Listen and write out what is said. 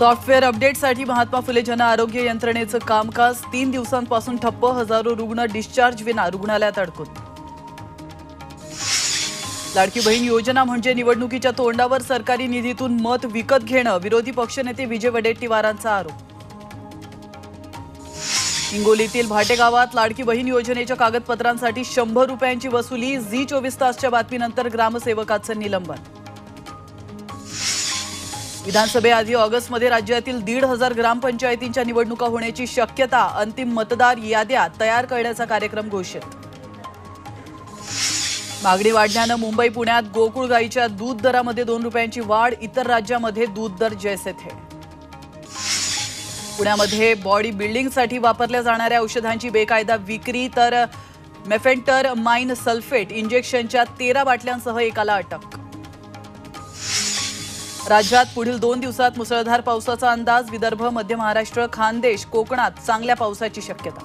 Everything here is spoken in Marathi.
सॉफ्टवेअर अपडेटसाठी महात्मा फुले जन आरोग्य यंत्रणेचं कामकाज तीन दिवसांपासून ठप्प. हजारो रुग्ण डिस्चार्ज विना रुग्णालयात अडकून. लाडकी बहीण योजना म्हणजे निवडणुकीच्या तोंडावर सरकारी निधीतून मत विकत घेणं विरोधी पक्षनेते विजय वडेट्टीवारांचा आरोप. हिंगोलीतील भाटे गावात लाडकी बहीण योजनेच्या कागदपत्रांसाठी शंभर रुपयांची वसुली झी चोवीस तासच्या बातमीनंतर ग्रामसेवकाचं निलंबन. विधानसभेआधी ऑगस्टमध्ये राज्यातील दीड हजार ग्रामपंचायतींच्या निवडणुका होण्याची शक्यता अंतिम मतदार याद्या तयार करण्याचा कार्यक्रम घोषित. मागणी वाढल्यानं मुंबई पुण्यात गोकुळ गाईच्या दूध दरामध्ये दोन रुपयांची वाढ इतर राज्यामध्ये दूध दर जैसे थे. पुण्यामध्ये बॉडी बिल्डिंगसाठी वापरल्या जाणाऱ्या औषधांची बेकायदा विक्री तर मेफेंटर माइन सल्फेट इंजेक्शनच्या तेरा बाटल्यांसह एकाला अटक. राज्यात पुढील दोन दिवसात मुसळधार पावसाचा अंदाज विदर्भ मध्य महाराष्ट्र खानदेश कोकणात चांगल्या पावसाची शक्यता.